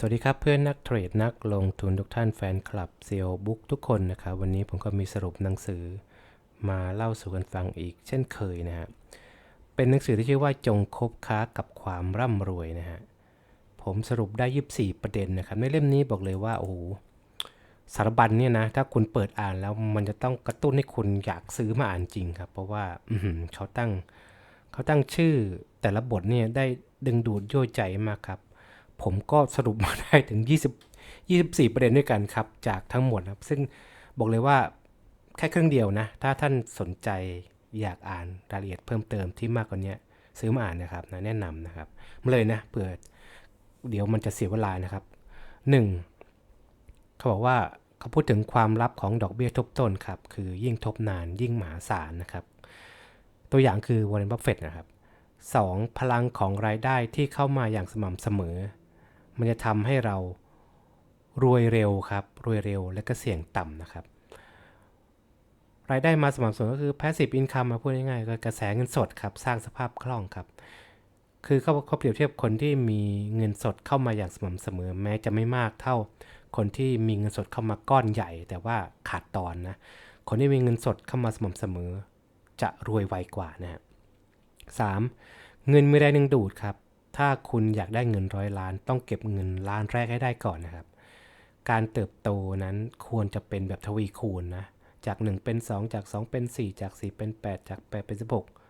สวัสดีครับเพื่อนนักเทรดนักลงทุนทุกท่านแฟนคลับเซียวบุ๊กทุกคนนะครับวันนี้ผมก็มีสรุปหนังสือมาเล่าสู่กันฟังอีก เช่นเคยนะฮะเป็นหนังสือที่ชื่อว่าจงคบค้ากับความร่ำรวยนะฮะผมสรุปได้ 24 ประเด็นนะครับในเล่มนี้บอกเลยว่าโอ้โหสารบัญเนี่ยนะถ้าคุณเปิดอ่านแล้วมันจะต้องกระตุ้นให้คุณอยากซื้อมาอ่านจริงครับ เพราะว่าเขาตั้งเขาตั้งชื่อแต่ละบทเนี่ยได้ดึงดูดโย่ใจมากครับ ผมก็สรุปมาได้ถึง 20 24 ประเด็นด้วยกันครับ จากทั้งหมดนะครับ ซึ่งบอกเลยว่าแค่เครึ่องเดียวนะ ถ้าท่านสนใจอยากอ่านรายละเอียดเพิ่มเติมที่มากกว่านี้ซื้อมาอ่านนะครับนะแนะนำนะครับมาเลยนะเปิดเดี๋ยวมันจะเสียเวลานะครับ 1. เขาบอกว่าเขาพูดถึงความลับของดอกเบี้ยทบต้นครับ คือยิ่งทบนานยิ่งมหาศาลนะครับ ตัวอย่างคือวอร์เรนบัฟเฟตนะครับ 2. พลังของรายได้ที่เข้ามาอย่างสม่ำเสมอ มันจะทำให้เรารวยเร็วครับ รวยเร็วและก็เสี่ยงต่ำนะครับ รายได้มาสม่ำเสมอก็คือ passive income มาพูดง่ายๆก็กระแสเงินสดครับ สร้างสภาพคล่องครับ คือเขาเขาเปรียบเทียบคนที่มีเงินสดเข้ามาอย่างสม่ำเสมอ แม้จะไม่มากเท่า คนที่มีเงินสดเข้ามาก้อนใหญ่ แต่ว่าขาดตอนนะ คนที่มีเงินสดเข้ามาสม่ำเสมอ จะรวยไวกว่านะฮะ 3. เงินมีแรงดึงดูดครับ ถ้าคุณอยากได้เงินร้อยล้าน ต้องเก็บเงินล้านแรกให้ได้ก่อนนะครับ การเติบโตนั้นควรจะเป็นแบบทวีคูณนะ จาก 1 เป็น 2 จาก 2 เป็น 4 จาก 4 เป็น 8 จาก 8 เป็น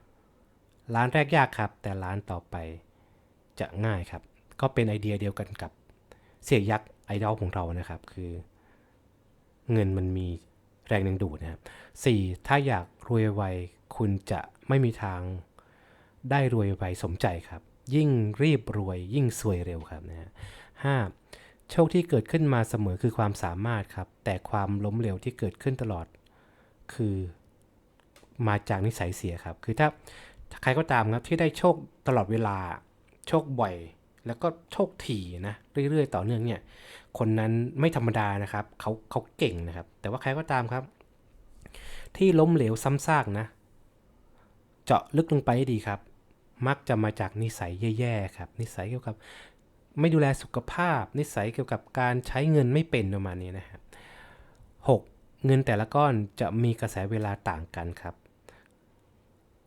16 ล้านแรกยากครับ แต่ล้านต่อไปจะง่ายครับ ก็เป็นไอเดียเดียวกันกับเสียยักษ์ไอดอลของเรานะครับ คือ เงินมันมีแรงดึงดูดนะครับ 4. ถ้าอยากรวยไวคุณจะไม่มีทางได้รวยไวสมใจครับ ยิ่งรีบรวย ยิ่งสวยเร็วครับนะฮะห้าโชคที่เกิดขึ้นมาเสมอคือความสามารถครับ แต่ความล้มเหลวที่เกิดขึ้นตลอด คือมาจากนิสัยเสียครับ คือถ้าใครก็ตามครับที่ได้โชคตลอดเวลา โชคบ่อย แล้วก็โชคถี่นะเรื่อยๆ ต่อเนื่องเนี่ย คนนั้นไม่ธรรมดานะครับเขาเขาเก่งนะครับ แต่ว่าใครก็ตามครับ ที่ล้มเหลวซ้ำซากนะ เจาะลึกลงไปให้ดีครับ มักจะมาจากนิสัยแย่ๆครับ นิสัยเกี่ยวกับไม่ดูแลสุขภาพ นิสัยเกี่ยวกับการใช้เงินไม่เป็นประมาณนี้นะครับ 6. เงินแต่ละก้อนจะมีกระแสเวลาต่างกันครับ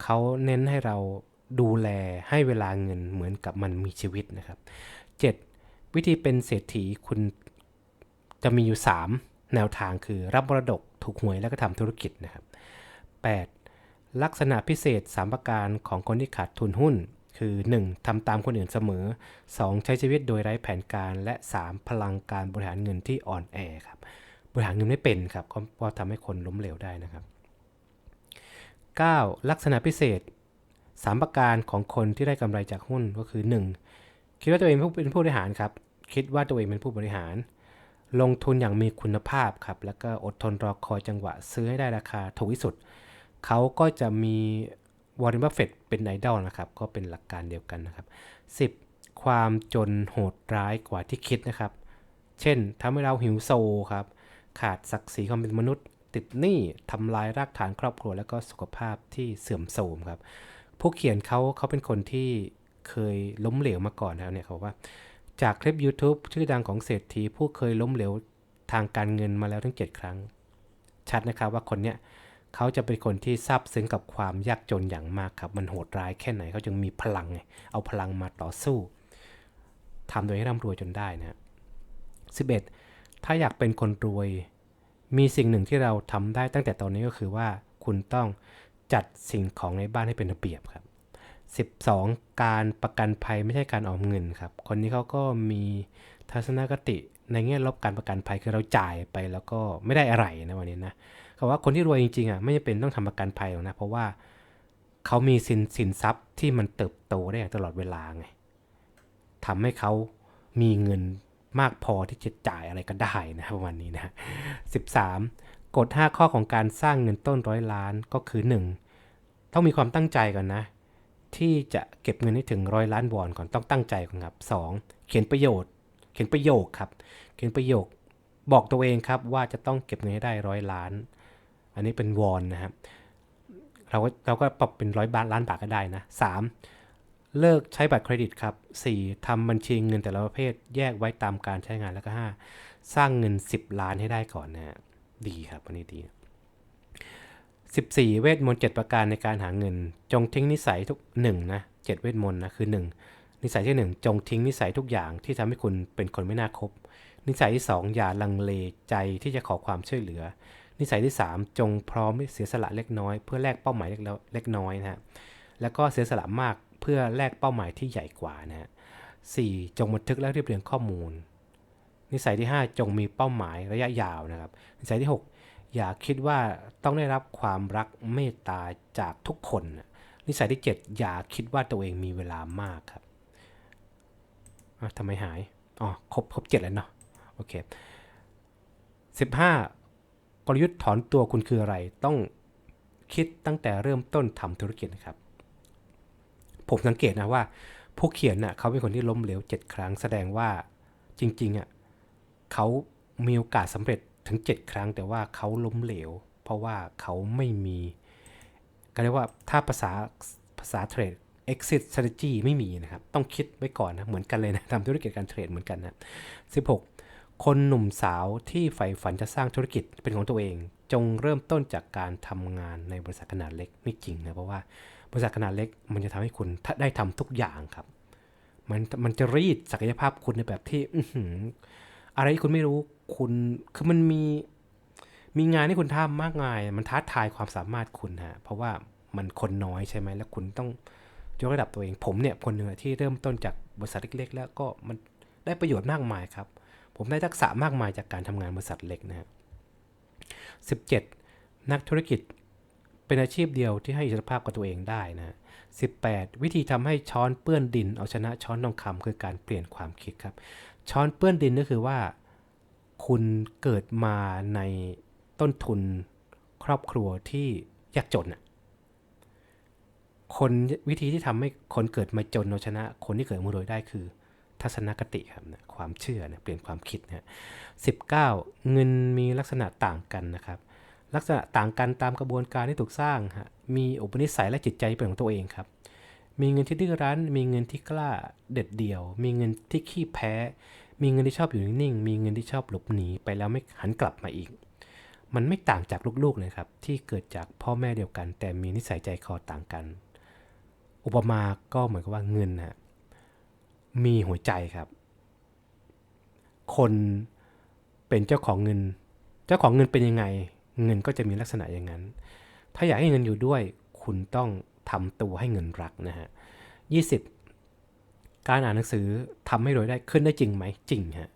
เขาเน้นให้เราดูแลให้เวลาเงินเหมือนกับมันมีชีวิตนะครับ 7. วิธีเป็นเศรษฐีคุณจะมีอยู่ 3 แนวทางคือรับมรดกถูกหวยแล้วก็ทำธุรกิจนะครับ 8. ลักษณะพิเศษ 3 ประการของคนที่ขาดทุนหุ้น คือ 1. ทำตามคนอื่นเสมอ 2. ใช้ชีวิตโดยไร้แผนการและ 3. พลังการบริหารเงินที่อ่อนแอครับบริหารเงินไม่เป็นครับก็ก็ทำให้คนล้มเหลวได้นะครับ 9. ลักษณะพิเศษ 3 ประการของคนที่ได้กำไรจากหุ้นก็คือ 1. คิดว่าตัวเองเป็นผู้บริหารครับ คิดว่าตัวเองเป็นผู้บริหาร ลงทุนอย่างมีคุณภาพครับแล้วก็อดทนรอคอยจังหวะซื้อให้ได้ราคาถูกที่สุด เขาก็จะมีวอร์เรนบัฟเฟตเป็นไอดอลนะครับ ก็เป็นหลักการเดียวกันนะครับ 10. ความจนโหดร้ายกว่าที่คิดนะครับ เช่นทำให้เราหิวโซครับ ขาดศักดิ์ศรีความเป็นมนุษย์ ติดหนี้ทำลายรากฐานครอบครัว แล้วก็สุขภาพที่เสื่อมโทรมครับ ผู้เขียนเขาเขาเป็นคนที่เคยล้มเหลวมาก่อนแล้วเนี่ยเขาว่า จากคลิป YouTube ชื่อดังของเศรษฐีผู้เคยล้มเหลวทางการเงินมาแล้วทั้ง 7 ครั้ง ชัดนะครับว่าคนเนี้ย เขาจะเป็นคนที่ซาบซึ้งกับความยากจนอย่างมากครับ มันโหดร้ายแค่ไหนเขาจึงมีพลังไงเอาพลังมาต่อสู้ทำโดยให้ร่ำรวยจนได้นะ 11. ถ้าอยากเป็นคนรวย มีสิ่งหนึ่งที่เราทำได้ตั้งแต่ตอนนี้ก็คือว่าคุณต้องจัดสิ่งของในบ้านให้เป็นระเบียบครับ 12. การประกันภัยไม่ใช่การออมเงินครับ คนนี้เขาก็มีทัศนคติในแง่ลบการประกันภัยคือเราจ่ายไปแล้วก็ไม่ได้อะไรนะวันนี้นะ เขาว่าคนที่รวยจริงๆอะไม่จำเป็นต้องทำประกันภัยหรอกนะ เพราะว่าเขามีสินสินทรัพย์ที่มันเติบโตได้อย่างตลอดเวลาไงทำให้เขามีเงินมากพอที่จะจ่ายอะไรก็ได้นะประมาณนี้นะ 13. กฎ5ข้อของการสร้างเงินต้นร้อยล้านก็คือ 1. ต้องมีความตั้งใจก่อนนะ ที่จะเก็บเงินให้ถึงร้อยล้านวอนก่อนต้องตั้งใจก่อนครับ 2. เขียนประโยชน์ เขียนประโยคครับ เขียนประโยคบอกตัวเองครับว่าจะต้องเก็บเงินให้ได้ร้อยล้าน อันนี้เป็นวอนนะครับเราก็เราก็ปรับเป็นร้อยบาทล้านบาทก็ได้นะ 3. เลิกใช้บัตรเครดิตครับ 4. ทำบัญชีเงินแต่ละประเภทแยกไว้ตามการใช้งานแล้วก็ 5. สร้างเงิน 10 ล้านให้ได้ก่อนนะฮะดีครับอันนี้ดี 14 เวทมนต์7ประการในการหาเงิน จงทิ้งนิสัยทุก1นะ7เวทมนต์นะคือ 1 นิสัยที่ 1 จงทิ้งนิสัยทุกอย่างที่ทำให้คุณเป็นคนไม่น่าคบ นิสัยที่ 2 อย่าลังเลใจที่จะขอความช่วยเหลือ นิสัยที่ 3 จงพร้อมเสียสละเล็กน้อย เพื่อแลกเป้าหมายเล็กน้อยนะฮะแล้วก็เสียสละมากเพื่อแลกเป้าหมายที่ใหญ่กว่านะฮะ 4. จงบันทึกและเรียบเรียงข้อมูล นิสัยที่ 5 จงมีเป้าหมายระยะยาวนะครับ นิสัยที่ 6 อย่าคิดว่าต้องได้รับความรักเมตตาจากทุกคน นิสัยที่ 7 อย่าคิดว่าตัวเองมีเวลามากครับทำไมหาย อ๋อ ครบครบเจ็ดแล้วเนาะ โอเค15 กลยุทธ์ถอนตัวคุณคืออะไร ต้องคิดตั้งแต่เริ่มต้นทำธุรกิจนะครับ ผมสังเกตนะว่า ผู้เขียนน่ะเขาเป็นคนที่ล้มเหลว 7 ครั้ง แสดงว่าจริงๆอะเขามีโอกาสสำเร็จถึง 7 ครั้ง แต่ว่าเขาล้มเหลว เพราะว่าเขาไม่มีก็เรียกว่าถ้าภาษาภาษาเทรด exit strategy ไม่มีนะครับ ต้องคิดไว้ก่อนนะ เหมือนกันเลยนะทำธุรกิจการเทรดเหมือนกันนะ 16 คนหนุ่มสาวที่ใฝ่ฝันจะสร้างธุรกิจเป็นของตัวเอง จงเริ่มต้นจากการทำงานในบริษัทขนาดเล็กนี่จริงนะเพราะว่าบริษัทขนาดเล็กมันจะทำให้คุณได้ทำทุกอย่างครับ มันมันจะรีดศักยภาพคุณในแบบที่อือหืออะไรที่คุณไม่รู้คุณคือมันมีมีงานที่คุณทำมากมาย มันท้าทายความสามารถคุณฮะเพราะว่ามันคนน้อยใช่ไหมแล้วคุณต้องยกระดับตัวเองผมเนี่ยคนหนึ่งที่เริ่มต้นจากบริษัทเล็ก ๆ แล้วก็มันได้ประโยชน์มากมายครับ ผมได้ทักษะมากมายจากการทำงานบริษัทเล็กนะฮะ17 นักธุรกิจเป็นอาชีพเดียวที่ให้อิสรภาพกับตัวเองได้นะ 18 วิธีทำให้ช้อนเปื้อนดินเอาชนะช้อนทองคำคือการเปลี่ยนความคิดครับ ช้อนเปื้อนดินก็คือว่า คุณเกิดมาในต้นทุนครอบครัวที่ยากจนอะคนวิธีที่ทำให้คนเกิดมาจนเอาชนะ คนที่เกิดมารวยได้คือ ทัศนคติครับนะความเชื่อนะเปลี่ยนความคิดนะสิบเก้าเงินมีลักษณะต่างกันนะครับ ลักษณะต่างกันตามกระบวนการที่ถูกสร้างฮะมีอุปนิสัยและจิตใจเป็นของตัวเองครับ มีเงินที่ดื้อรั้น มีเงินที่กล้าเด็ดเดี่ยว มีเงินที่ขี้แพ้ มีเงินที่ชอบอยู่นิ่งๆมีเงินที่ชอบหลบหนีไปแล้วไม่หันกลับมาอีก มันไม่ต่างจากลูกๆเลยครับที่เกิดจากพ่อแม่เดียวกัน แต่มีนิสัยใจคอต่างกัน อุปมาก็เหมือนกับว่าเงินฮะ มีหัวใจครับ คนเป็นเจ้าของเงิน เจ้าของเงินเป็นยังไง เงินก็จะมีลักษณะอย่างนั้น ถ้าอยากให้เงินอยู่ด้วย คุณต้องทำตัวให้เงินรักนะฮะยี่สิบการอ่านหนังสือทำให้รวยได้ขึ้นได้จริงไหมจริงฮะ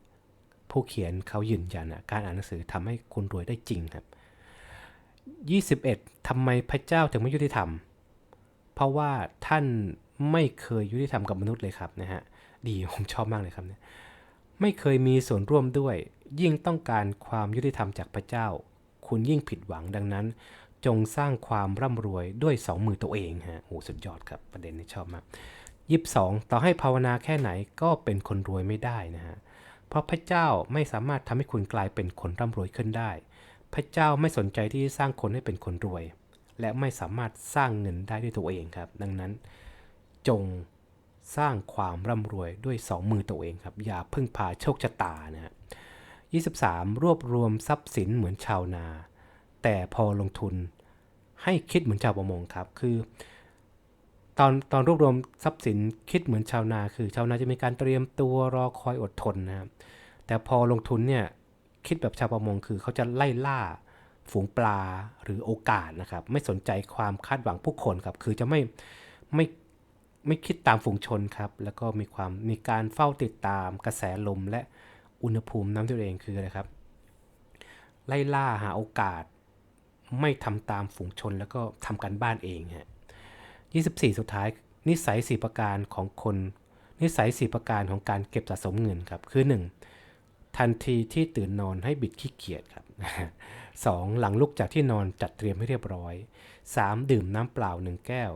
ผู้เขียนเขายืนยันนะการอ่านหนังสือทำให้คุณรวยได้จริงครับ21ทำไมพระเจ้าถึงไม่ยุติธรรม เพราะว่าท่าน ไม่เคยยุติธรรมกับมนุษย์เลยครับนะฮะดีผมชอบมากเลยครับเนี่ยไม่เคยมีส่วนร่วมด้วย ยิ่งต้องการความยุติธรรมจากพระเจ้า คุณยิ่งผิดหวังดังนั้น จงสร้างความร่ำรวยด้วยสองมือตัวเองฮะโอ้สุดยอดครับประเด็นนี้ชอบมากยีิบสองต่อให้ภาวนาแค่ไหนก็เป็นคนรวยไม่ได้นะฮะเพราะพระเจ้าไม่สามารถทำให้คุณกลายเป็นคนร่ำรวยขึ้นได้ พระเจ้าไม่สนใจที่จะสร้างคนให้เป็นคนรวย และไม่สามารถสร้างเงินได้ด้วยตัวเองครับ ดังนั้น จงสร้างความร่ำรวยด้วยสองมือตัวเองครับ อย่าพึ่งพาโชคชะตานะฮะ23 รวบรวมทรัพย์สินเหมือนชาวนา แต่พอลงทุนให้คิดเหมือนชาวประมงครับ คือตอนตอนรวบรวมทรัพย์สินคิดเหมือนชาวนา คือชาวนาจะมีการเตรียมตัวรอคอยอดทนนะครับแต่พอลงทุนเนี่ยคิดแบบชาวประมงคือเขาจะไล่ล่าฝูงปลาหรือโอกาสนะครับ ไม่สนใจความคาดหวังผู้คนครับ คือจะไม่ไม่ ไม่คิดตามฝูงชนครับ แล้วก็มีความมีการเฝ้าติดตามกระแสลมและอุณหภูมิน้ำตัวเองคืออะไรครับ ไล่ล่าหาโอกาส ไม่ทำตามฝูงชนแล้วก็ทำการบ้านเองฮะ24 สุดท้ายนิสัย4ประการของคน นิสัย4ประการของการเก็บสะสมเงินครับ คือ 1. ทันทีที่ตื่นนอนให้บิดขี้เกียจครับ 2. หลังลุกจากที่นอนจัดเตรียมให้เรียบร้อย 3. ดื่มน้ำเปล่า 1 แก้ว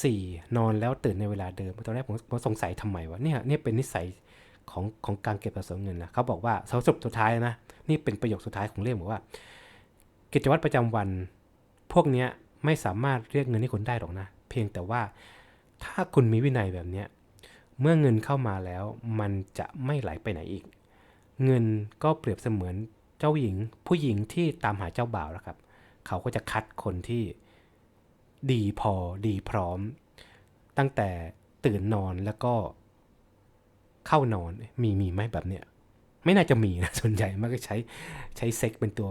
4. นอนแล้วตื่นในเวลาเดิม ตอนแรกผมผมสงสัยทำไมวะเนี่ยเนี่ยเป็นนิสัยของของการเก็บสะสมเงินนะเขาบอกว่าสรุปสุดท้ายนะ นี่เป็นประโยคสุดท้ายของเรื่องบอกว่า กิจวัตรประจำวัน พวกเนี้ยไม่สามารถเรียกเงินให้คุณได้หรอกนะ เพียงแต่ว่าถ้าคุณมีวินัยแบบเนี้ยเมื่อเงินเข้ามาแล้วมันจะไม่ไหลไปไหนอีก เงินก็เปรียบเสมือนเจ้าหญิง ผู้หญิงที่ตามหาเจ้าบ่าวแล้วครับ เขาก็จะคัดคนที่ ดีพอดีพร้อม ตั้งแต่ตื่นนอนแล้วก็เข้านอนมีมีไหมแบบเนี้ยไม่น่าจะมีนะส่วนใหญ่มันก็ใช้ใช้เซ็กเป็นตัว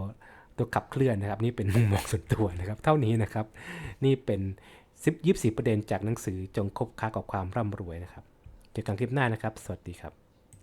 ตัวขับเคลื่อนนะครับ นี่เป็นมุมมองส่วนตัวนะครับ เท่านี้นะครับ นี่เป็นสิบยิบสี่ประเด็นจากหนังสือจงคบค้ากับความร่ำรวยนะครับเจอกันคลิปหน้านะครับ สวัสดีครับ